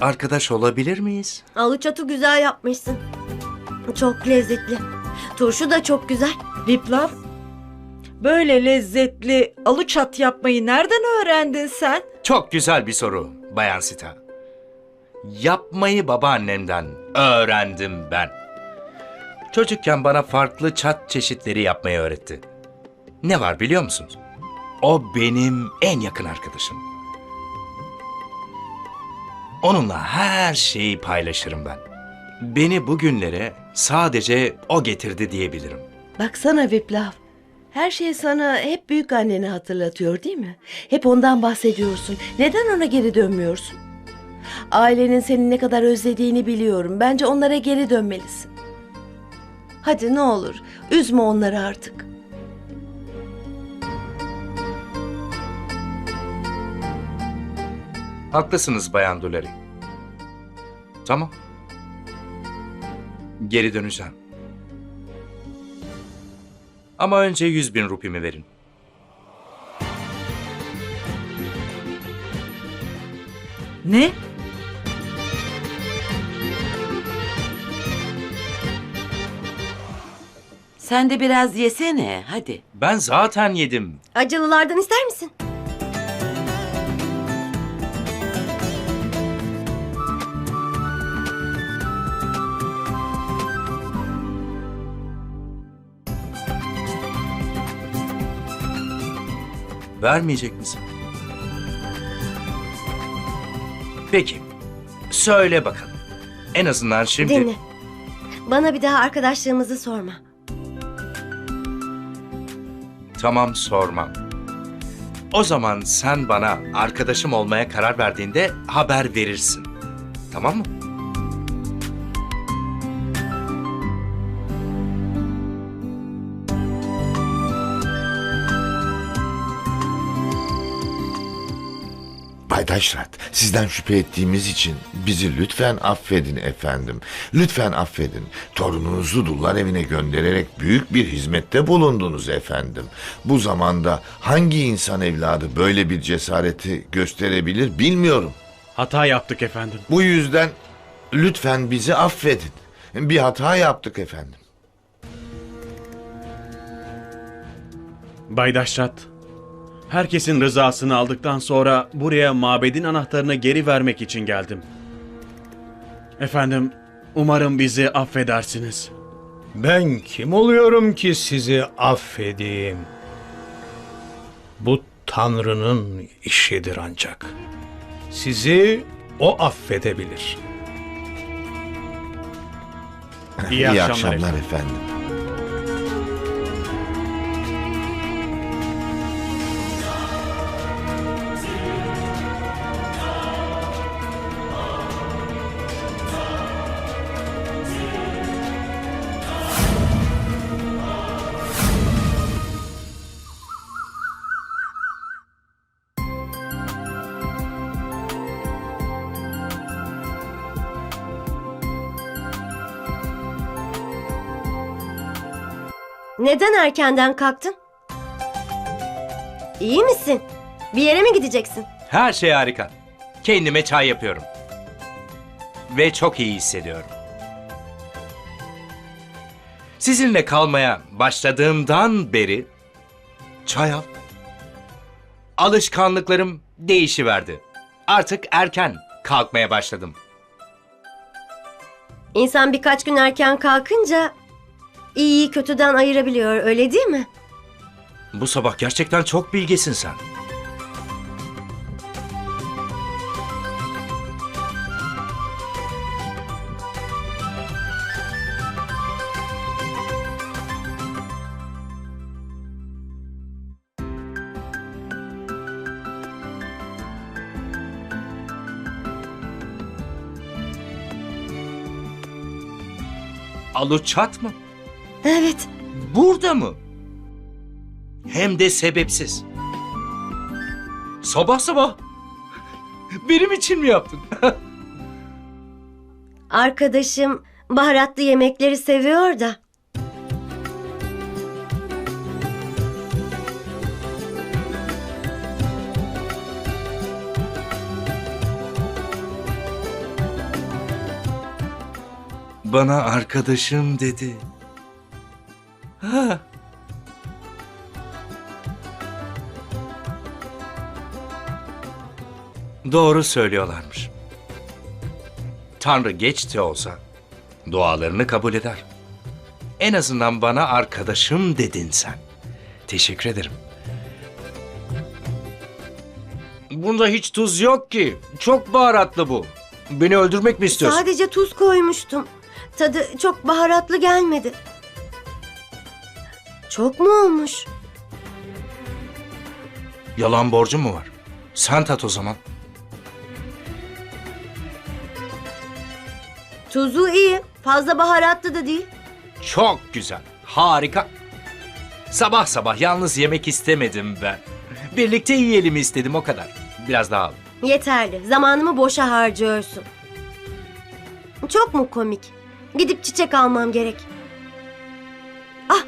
arkadaş olabilir miyiz? Alıçatı güzel yapmışsın. Çok lezzetli. Turşu da çok güzel. Viplav, böyle lezzetli alıçat yapmayı nereden öğrendin sen? Çok güzel bir soru Bayan Sita. Yapmayı babaannemden öğrendim ben. Çocukken bana farklı çat çeşitleri yapmayı öğretti. Ne var biliyor musunuz? O benim en yakın arkadaşım. Onunla her şeyi paylaşırım ben. Beni bugünlere sadece o getirdi diyebilirim. Baksana Viplav. Her şey sana hep büyük anneni hatırlatıyor değil mi? Hep ondan bahsediyorsun. Neden ona geri dönmüyorsun? Ailenin seni ne kadar özlediğini biliyorum. Bence onlara geri dönmelisin. Hadi ne olur, üzme onları artık. Haklısınız Bayan Duleri. Tamam. Geri döneceğim. Ama önce yüz bin rupimi verin. Ne? Sen de biraz yesene hadi. Ben zaten yedim. Acılılardan ister misin? Vermeyecek misin? Peki. Söyle bakalım. En azından şimdi... Dinle. Bana bir daha arkadaşlığımızı sorma. Tamam sormam. O zaman sen bana arkadaşım olmaya karar verdiğinde haber verirsin. Tamam mı? Taşrat, sizden şüphe ettiğimiz için bizi lütfen affedin efendim. Lütfen affedin. Torununuzu dullar evine göndererek büyük bir hizmette bulundunuz efendim. Bu zamanda hangi insan evladı böyle bir cesareti gösterebilir bilmiyorum. Hata yaptık efendim. Bu yüzden lütfen bizi affedin. Bir hata yaptık efendim. Bay Daşrat, herkesin rızasını aldıktan sonra buraya mabedin anahtarını geri vermek için geldim. Efendim, umarım bizi affedersiniz. Ben kim oluyorum ki sizi affedeyim? Bu Tanrı'nın işidir ancak. Sizi o affedebilir. İyi, akşamlar, efendim. efendim. Neden erkenden kalktın? İyi misin? Bir yere mi gideceksin? Her şey harika. Kendime çay yapıyorum. Ve çok iyi hissediyorum. Sizinle kalmaya başladığımdan beri çay al. Alışkanlıklarım değişiverdi. Artık erken kalkmaya başladım. İnsan birkaç gün erken kalkınca iyiyi kötüden ayırabiliyor öyle değil mi? Bu sabah gerçekten çok bilgesin sen. Aluçat mı? Evet. Burada mı? Hem de sebepsiz. Sabah sabah. Benim için mi yaptın? Arkadaşım baharatlı yemekleri seviyor da. bana arkadaşım dedi. Doğru söylüyorlarmış. Tanrı geç de olsa dualarını kabul eder. En azından bana arkadaşım dedin sen. Teşekkür ederim. Bunda hiç tuz yok ki. Çok baharatlı bu. Beni öldürmek mi istiyorsun? Sadece tuz koymuştum. Tadı çok baharatlı gelmedi. Çok mu olmuş? Yalan borcum mu var? Sen tat o zaman. Tuzu iyi. Fazla baharatlı da değil. Çok güzel. Harika. Sabah sabah yalnız yemek istemedim ben. Birlikte yiyelim istedim o kadar. Biraz daha al. Yeterli. Zamanımı boşa harcıyorsun. Çok mu komik? Gidip çiçek almam gerek. Ah!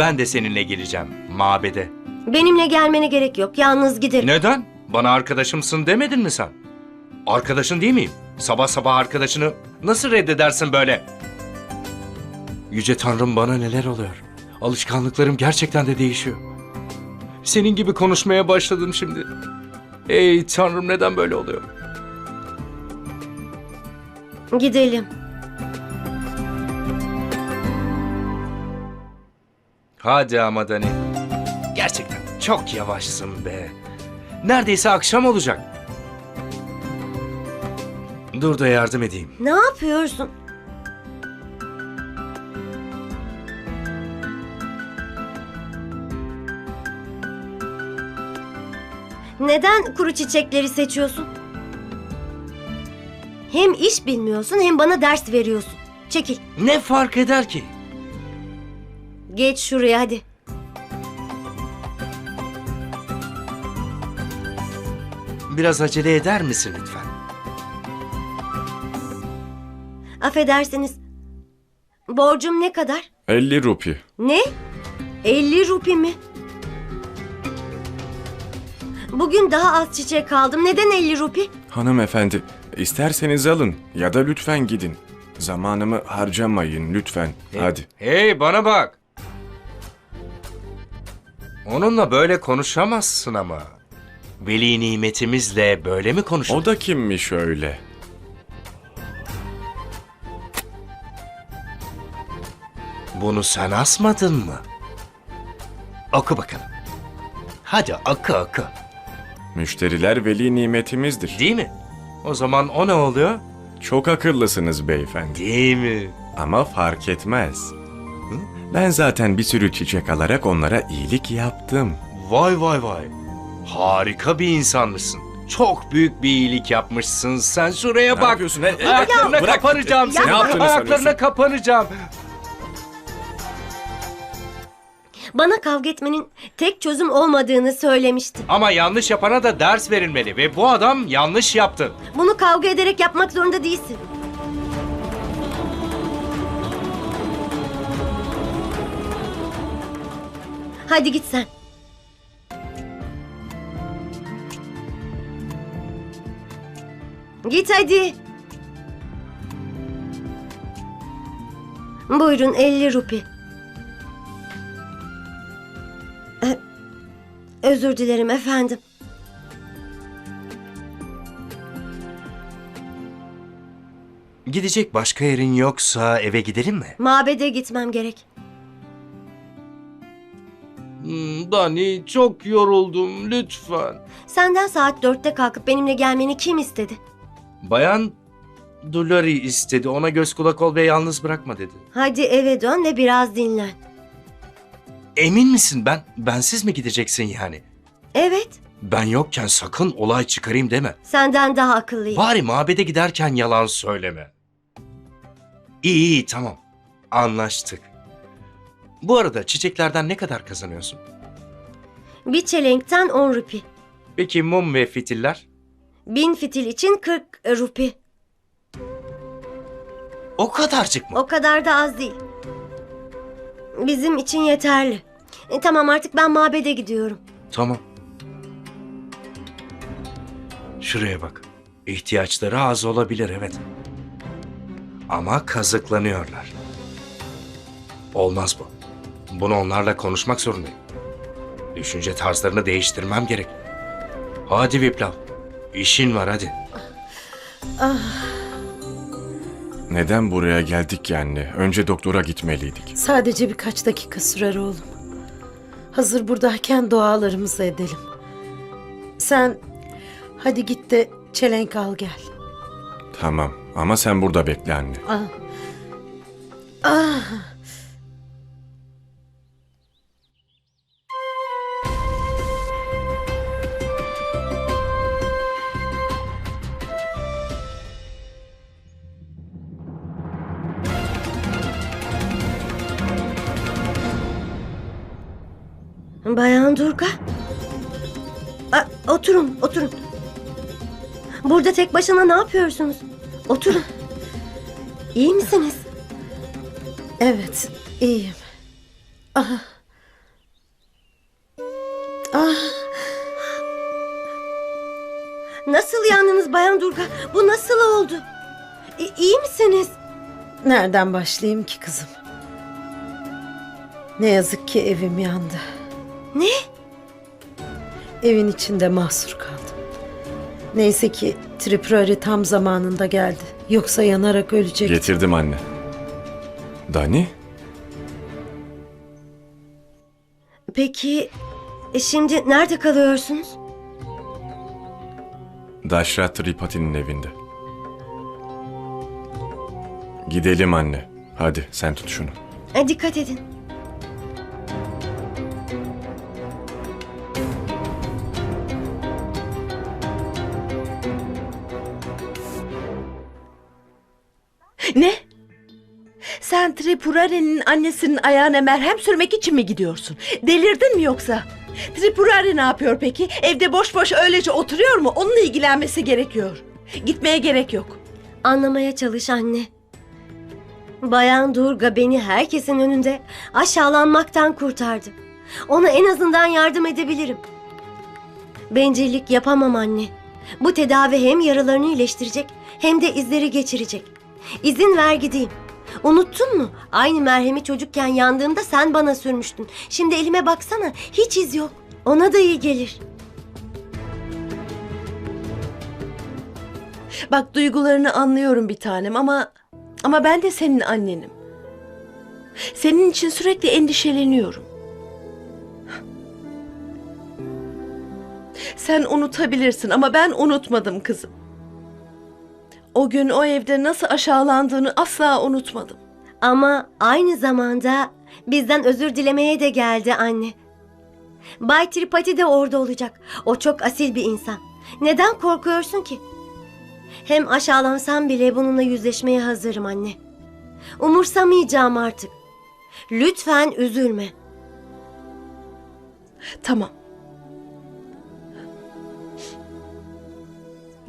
Ben de seninle geleceğim mabede. Benimle gelmene gerek yok. Yalnız giderim. Neden? Bana arkadaşımsın demedin mi sen? Arkadaşın değil miyim? Sabah sabah arkadaşını nasıl reddedersin böyle? Yüce Tanrım bana neler oluyor? Alışkanlıklarım gerçekten de değişiyor. Senin gibi konuşmaya başladım şimdi. Ey Tanrım neden böyle oluyor? Gidelim. Hadi ama Dani. Gerçekten çok yavaşsın be. Neredeyse akşam olacak. Dur da yardım edeyim. Ne yapıyorsun? Neden kuru çiçekleri seçiyorsun? Hem iş bilmiyorsun hem bana ders veriyorsun. Çekil. Ne fark eder ki? Geç şuraya hadi. Biraz acele eder misin lütfen? Affedersiniz. Borcum ne kadar? 50 rupi. Ne? 50 rupi mi? Bugün daha az çiçek aldım. Neden 50 rupi? Hanımefendi, isterseniz alın ya da lütfen gidin. Zamanımı harcamayın lütfen. Hadi. Hey bana bak. Onunla böyle konuşamazsın ama. Veli nimetimizle böyle mi konuşulur? O da kimmiş öyle? Bunu sen asmadın mı? Oku bakalım. Hadi oku oku. Müşteriler veli nimetimizdir. Değil mi? O zaman o ne oluyor? Çok akıllısınız beyefendi. Değil mi? Ama fark etmez. Ben zaten bir sürü çiçek alarak onlara iyilik yaptım. Vay vay vay. Harika bir insanmışsın. Çok büyük bir iyilik yapmışsın. Sen şuraya Ne bak. yapıyorsun? He- he- Ayaklarına bırak. kapanacağım. Ne senin. yaptığını Ayaklarına sanıyorsun? kapanacağım. Bana kavga etmenin tek çözüm olmadığını söylemiştin. Ama yanlış yapana da ders verilmeli ve bu adam yanlış yaptı. Bunu kavga ederek yapmak zorunda değilsin. Hadi git sen. Git hadi. Buyurun 50 rupi. Ee, Özür dilerim efendim. Gidecek başka yerin yoksa eve gidelim mi? Mabede gitmem gerek. Dani çok yoruldum lütfen. Senden saat dörtte kalkıp benimle gelmeni kim istedi? Bayan Dulari istedi. Ona göz kulak ol ve yalnız bırakma dedi. Hadi eve dön ve biraz dinlen. Emin misin ben? Bensiz mi gideceksin yani? Evet, Ben yokken sakın olay çıkarayım deme. senden daha akıllıyım. Bari mabede giderken yalan söyleme. İyi iyi tamam. Anlaştık. Bu arada çiçeklerden ne kadar kazanıyorsun? Bir çelenkten on rupi. Peki mum ve fitiller? Bin fitil için 40 rupi. O kadarcık mı? O kadar da az değil. Bizim için yeterli. E, tamam artık ben mabede gidiyorum. Tamam. Şuraya bak. İhtiyaçları az olabilir evet. Ama kazıklanıyorlar. Olmaz bu. Bunu onlarla konuşmak zorundayım. Düşünce tarzlarını değiştirmem gerek. Hadi Viplav. İşin var hadi. Neden buraya geldik ki anne? Önce doktora gitmeliydik. Sadece birkaç dakika sürer oğlum. Hazır buradayken dualarımızı edelim. Sen hadi git de çelenk al gel. Tamam ama sen burada bekle anne. Ah. Ah. Bayan Durga. A, oturun, oturun. Burada tek başına ne yapıyorsunuz? Oturun. İyi misiniz? Evet, iyiyim. Ah. Ah, Nasıl yandınız Bayan Durga? Bu nasıl oldu? İ- iyi misiniz? nereden başlayayım ki kızım? Ne yazık ki evim yandı. Ne? Evin içinde mahsur kaldım. Neyse ki Tripurari tam zamanında geldi. Yoksa yanarak ölecektim. Getirdim anne. Dani? Peki e, şimdi nerede kalıyorsunuz? Daşrat Tripati'nin evinde. Gidelim anne. Hadi sen tut şunu. E, dikkat edin. Ne? Sen Tripurari'nin annesinin ayağına merhem sürmek için mi gidiyorsun? Delirdin mi yoksa? Tripurari ne yapıyor peki? Evde boş boş öylece oturuyor mu? Onunla ilgilenmesi gerekiyor. Gitmeye gerek yok. Anlamaya çalış anne. Bayan Durga beni herkesin önünde aşağılanmaktan kurtardı. Ona en azından yardım edebilirim. Bencillik yapamam anne. Bu tedavi hem yaralarını iyileştirecek hem de izleri geçirecek. İzin ver gideyim. Unuttun mu? Aynı merhemi çocukken yandığımda sen bana sürmüştün. Şimdi elime baksana hiç iz yok. Ona da iyi gelir. Bak duygularını anlıyorum bir tanem ama ama ben de senin annenim. Senin için sürekli endişeleniyorum. Sen unutabilirsin ama ben unutmadım kızım. O gün o evde nasıl aşağılandığını asla unutmadım. Ama aynı zamanda bizden özür dilemeye de geldi anne. Bay Tripati de orada olacak. O çok asil bir insan. Neden korkuyorsun ki? Hem aşağılansam bile bununla yüzleşmeye hazırım anne. Umursamayacağım artık. Lütfen üzülme. Tamam.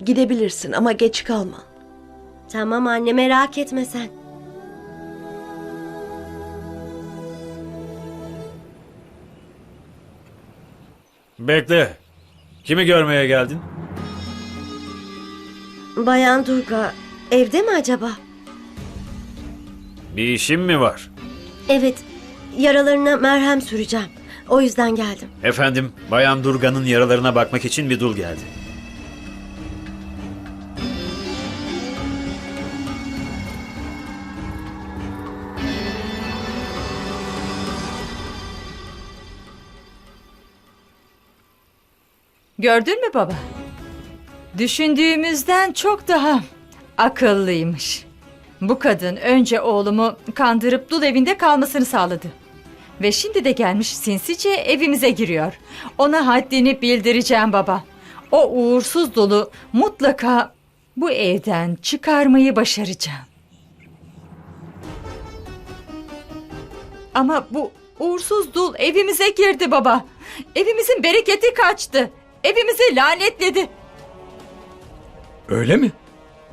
Gidebilirsin ama geç kalma. Tamam anne merak etme sen. Bekle. Kimi görmeye geldin? Bayan Durga evde mi acaba? Bir işin mi var? Evet yaralarına merhem süreceğim. O yüzden geldim. Efendim, Bayan Durga'nın yaralarına bakmak için bir dul geldi. Gördün mü baba? Düşündüğümüzden çok daha akıllıymış. Bu kadın önce oğlumu kandırıp dul evinde kalmasını sağladı. Ve şimdi de gelmiş sinsice evimize giriyor. Ona haddini bildireceğim baba. O uğursuz dolu mutlaka bu evden çıkarmayı başaracağım. Ama bu uğursuz dul evimize girdi baba. Evimizin bereketi kaçtı. Evimizi lanetledi. Öyle mi?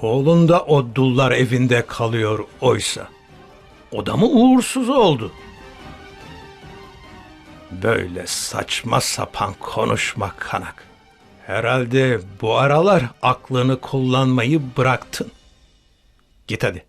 Oğlun da o dullar evinde kalıyor oysa. O da mı uğursuz oldu? Böyle saçma sapan konuşma kanak. Herhalde bu aralar aklını kullanmayı bıraktın. Git hadi.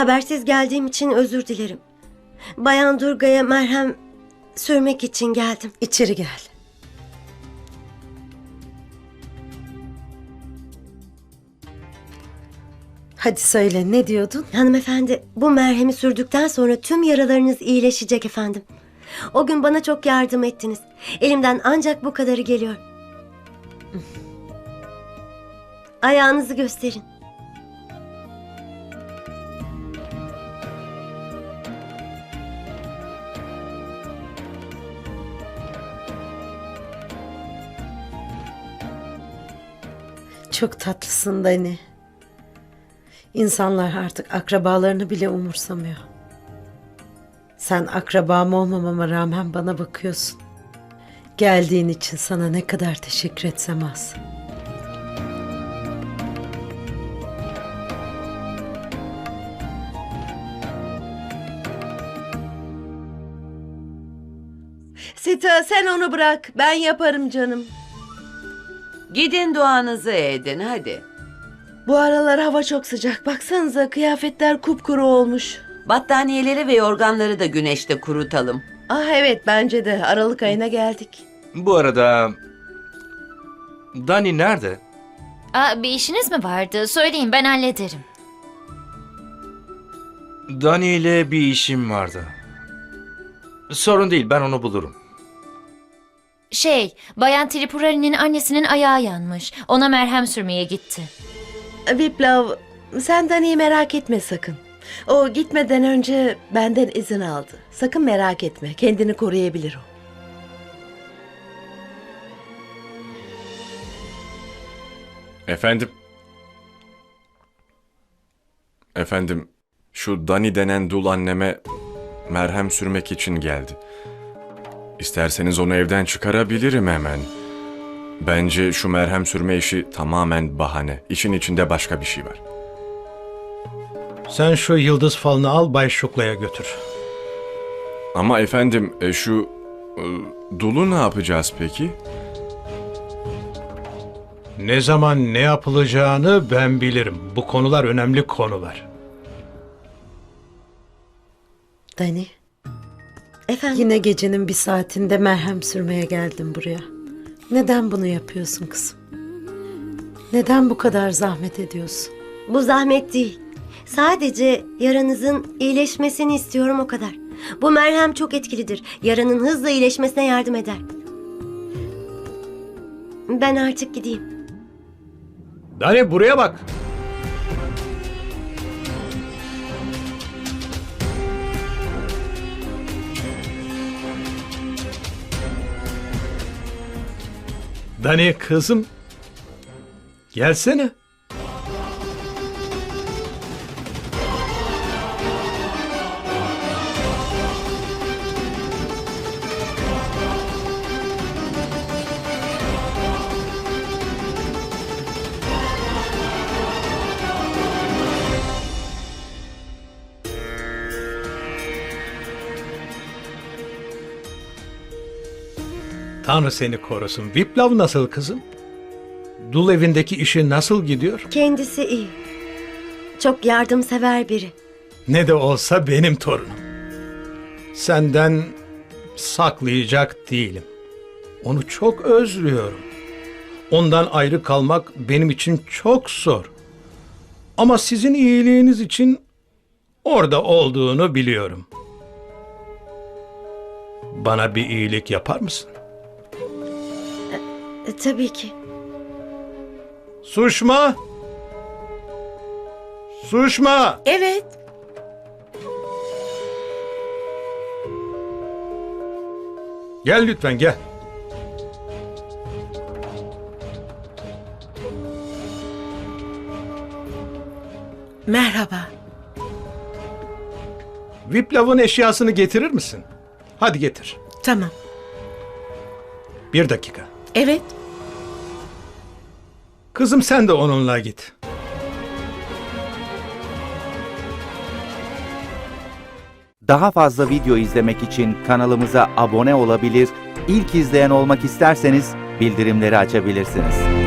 Habersiz geldiğim için özür dilerim. Bayan Durga'ya merhem sürmek için geldim. İçeri gel. Hadi söyle ne diyordun? Hanımefendi, bu merhemi sürdükten sonra tüm yaralarınız iyileşecek efendim. O gün bana çok yardım ettiniz. Elimden ancak bu kadarı geliyor. Ayağınızı gösterin. Çok tatlısın Dani. İnsanlar artık akrabalarını bile umursamıyor. Sen akrabam olmamama rağmen bana bakıyorsun. Geldiğin için sana ne kadar teşekkür etsem az. Sita sen onu bırak. Ben yaparım canım. Gidin duanızı edin hadi. Bu aralar hava çok sıcak. Baksanıza kıyafetler kupkuru olmuş. Battaniyeleri ve yorganları da güneşte kurutalım. Ah evet bence de. Aralık ayına geldik. Bu arada... Dani nerede? Aa, bir işiniz mi vardı? Söyleyin ben hallederim. Dani ile bir işim vardı. Sorun değil ben onu bulurum. Şey, Bayan Tripurari'nin annesinin ayağı yanmış. Ona merhem sürmeye gitti. Viplav sen Dani'yi merak etme sakın. O gitmeden önce benden izin aldı. Sakın merak etme. Kendini koruyabilir o. Efendim? Efendim, şu Dani denen dul anneme merhem sürmek için geldi. İsterseniz onu evden çıkarabilirim hemen. Bence şu merhem sürme işi tamamen bahane. İşin içinde başka bir şey var. Sen şu yıldız falını al Bay Şukla'ya götür. Ama efendim, e, şu e, dulu ne yapacağız peki? Ne zaman ne yapılacağını ben bilirim. Bu konular önemli konular. Dani, Efendim, yine gecenin bir saatinde merhem sürmeye geldim buraya. Neden bunu yapıyorsun kızım? Neden bu kadar zahmet ediyorsun? bu zahmet değil. Sadece yaranızın iyileşmesini istiyorum o kadar. Bu merhem çok etkilidir. Yaranın hızla iyileşmesine yardım eder. Ben artık gideyim. Dani buraya bak. Dani kızım. Gelsene. Tanrı seni korusun. Viplav nasıl kızım? Dul evindeki işi nasıl gidiyor? Kendisi iyi. Çok yardımsever biri. Ne de olsa benim torunum. Senden saklayacak değilim. Onu çok özlüyorum. Ondan ayrı kalmak benim için çok zor. Ama sizin iyiliğiniz için orada olduğunu biliyorum. Bana bir iyilik yapar mısın? E, tabii ki. Suşma! Suşma! Evet. Gel lütfen gel. Merhaba. Viplav'ın eşyasını getirir misin? Hadi getir. Tamam. Bir dakika. Evet. Kızım sen de onunla git. Daha fazla video izlemek için kanalımıza abone olabilir, ilk izleyen olmak isterseniz bildirimleri açabilirsiniz.